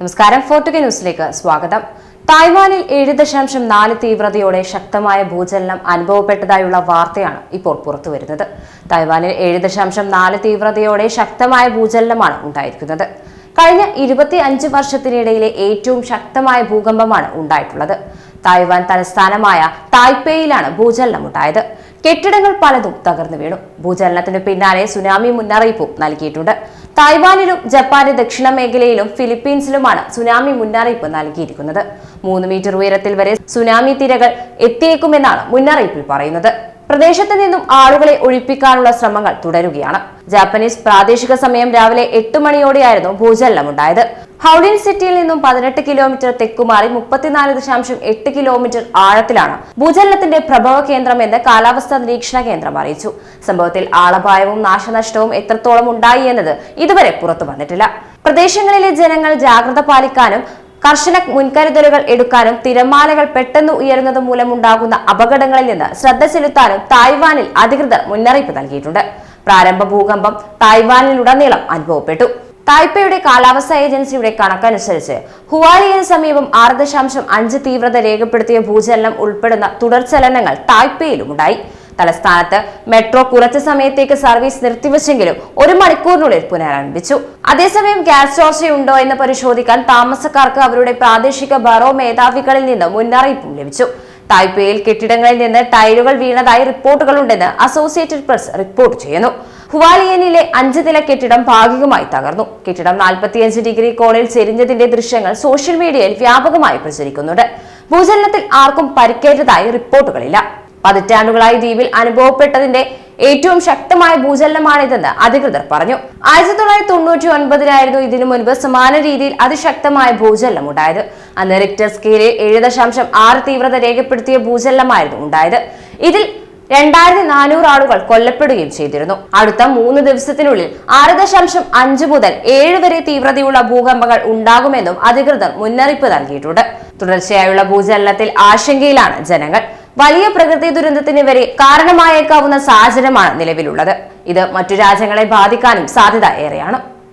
നമസ്കാരം. ഫോർട്ടുഗ ന്യൂസിലേക്ക് സ്വാഗതം. തായ്വാനിൽ ഏഴ് ദശാംശം നാല് തീവ്രതയോടെ ശക്തമായ ഭൂചലനം അനുഭവപ്പെട്ടതായുള്ള വാർത്തയാണ് ഇപ്പോൾ പുറത്തുവരുന്നത്. തായ്വാനിൽ ഏഴ് ദശാംശം നാല് തീവ്രതയോടെ ശക്തമായ ഭൂചലനമാണ് ഉണ്ടായിരിക്കുന്നത്. കഴിഞ്ഞ ഇരുപത്തി അഞ്ച് വർഷത്തിനിടയിലെ ഏറ്റവും ശക്തമായ ഭൂകമ്പമാണ് ഉണ്ടായിട്ടുള്ളത്. തായ്വാൻ തലസ്ഥാനമായ തായ്പേയിലാണ് ഭൂചലനം ഉണ്ടായത്. കെട്ടിടങ്ങൾ പലതും തകർന്നു വീണു. ഭൂചലനത്തിന് പിന്നാലെ സുനാമി മുന്നറിയിപ്പും നൽകിയിട്ടുണ്ട്. തായ്വാനിലും ജപ്പാന്റെ ദക്ഷിണ മേഖലയിലും ഫിലിപ്പീൻസിലുമാണ് സുനാമി മുന്നറിയിപ്പ് നൽകിയിരിക്കുന്നത്. മൂന്ന് മീറ്റർ ഉയരത്തിൽ വരെ സുനാമി തിരകൾ എത്തിയേക്കുമെന്നാണ് മുന്നറിയിപ്പിൽ പറയുന്നത്. പ്രദേശത്ത് നിന്നും ആളുകളെ ഒഴിപ്പിക്കാനുള്ള ശ്രമങ്ങൾ തുടരുകയാണ്. ജാപ്പനീസ് പ്രാദേശിക സമയം രാവിലെ എട്ട് മണിയോടെയായിരുന്നു ഭൂചലനം ഹൗഡിൻ സിറ്റിയിൽ നിന്നും പതിനെട്ട് കിലോമീറ്റർ തെക്കുമാറി മുപ്പത്തിനാല് ദശാംശം എട്ട് കിലോമീറ്റർ ആഴത്തിലാണ് ഭൂചലനത്തിന്റെ പ്രഭവ കേന്ദ്രം എന്ന് കാലാവസ്ഥാ നിരീക്ഷണ കേന്ദ്രം അറിയിച്ചു. സംഭവത്തിൽ ആളപായവും നാശനഷ്ടവും എത്രത്തോളം ഉണ്ടായി എന്നത് ഇതുവരെ പുറത്തു വന്നിട്ടില്ല. പ്രദേശങ്ങളിലെ ജനങ്ങൾ ജാഗ്രത പാലിക്കാനും കർശന മുൻകരുതലുകൾ എടുക്കാനും തിരമാലകൾ പെട്ടെന്ന് ഉയരുന്നത് മൂലമുണ്ടാകുന്ന അപകടങ്ങളിൽ നിന്ന് ശ്രദ്ധ ചെലുത്താനും തായ്വാനിൽ അധികൃതർ മുന്നറിയിപ്പ് നൽകിയിട്ടുണ്ട്. പ്രാരംഭ ഭൂകമ്പം തായ്വാനിലുടനീളം അനുഭവപ്പെട്ടു. തായ്പയുടെ കാലാവസ്ഥാ ഏജൻസിയുടെ കണക്കനുസരിച്ച് ഹുവാലിയന് സമീപം ആറ് ദശാംശം അഞ്ച് തീവ്രത രേഖപ്പെടുത്തിയ ഭൂചലനം ഉൾപ്പെടുന്ന തുടർചലനങ്ങൾ തായ്പയിലുമുണ്ടായി. തലസ്ഥാനത്ത് മെട്രോ കുറച്ചു സമയത്തേക്ക് സർവീസ് നിർത്തിവെച്ചെങ്കിലും ഒരു മണിക്കൂറിനുള്ളിൽ പുനരാരംഭിച്ചു. അതേസമയം ഗ്യാസ് ചോർച്ചയുണ്ടോ എന്ന് പരിശോധിക്കാൻ താമസക്കാർക്ക് അവരുടെ പ്രാദേശിക ബറോ മേധാവികളിൽ നിന്ന് മുന്നറിയിപ്പും ലഭിച്ചു. തായ്പേയിൽ കെട്ടിടങ്ങളിൽ നിന്ന് ടൈലുകൾ വീണതായി റിപ്പോർട്ടുകളുണ്ടെന്ന് അസോസിയേറ്റഡ് പ്രസ് റിപ്പോർട്ട് ചെയ്യുന്നു. ഹുവാലിയനിലെ അഞ്ച് നില കെട്ടിടം ഭാഗികമായി തകർന്നു. കെട്ടിടം നാൽപ്പത്തിയഞ്ച് ഡിഗ്രി കോണിൽ ചെരിഞ്ഞതിന്റെ ദൃശ്യങ്ങൾ സോഷ്യൽ മീഡിയയിൽ വ്യാപകമായി പ്രചരിക്കുന്നുണ്ട്. ഭൂചലനത്തിൽ ആർക്കും പരിക്കേറ്റതായി റിപ്പോർട്ടുകളില്ല. പതിറ്റാണ്ടുകളായി ദ്വീപിൽ അനുഭവപ്പെട്ടതിന്റെ ഏറ്റവും ശക്തമായ ഭൂചലനമാണിതെന്ന് അധികൃതർ പറഞ്ഞു. ആയിരത്തി തൊള്ളായിരത്തി തൊണ്ണൂറ്റി ഒൻപതിലായിരുന്നു ഇതിനു മുൻപ് സമാന രീതിയിൽ അതിശക്തമായ ഭൂചലനം ഉണ്ടായത്. അന്ന് റിക്ടർ സ്കെയിലിൽ ഏഴ് ദശാംശം ആറ് തീവ്രത രേഖപ്പെടുത്തിയ ഭൂചലനമായിരുന്നു ഉണ്ടായത്. ഇതിൽ രണ്ടായിരത്തി നാനൂറ് ആളുകൾ കൊല്ലപ്പെടുകയും ചെയ്തിരുന്നു. അടുത്ത മൂന്ന് ദിവസത്തിനുള്ളിൽ ആറ് ദശാംശം അഞ്ച് മുതൽ ഏഴ് വരെ തീവ്രതയുള്ള ഭൂകമ്പങ്ങൾ ഉണ്ടാകുമെന്നും അധികൃതർ മുന്നറിയിപ്പ് നൽകിയിട്ടുണ്ട്. തുടർച്ചയായുള്ള ഭൂചലനത്തിൽ ആശങ്കയിലാണ് ജനങ്ങൾ. വലിയ പ്രകൃതി ദുരന്തത്തിന് വരെ കാരണമായേക്കാവുന്ന സാഹചര്യമാണ് നിലവിലുള്ളത്. ഇത് മറ്റു രാജ്യങ്ങളെ ബാധിക്കാനും സാധ്യത ഏറെയാണ്.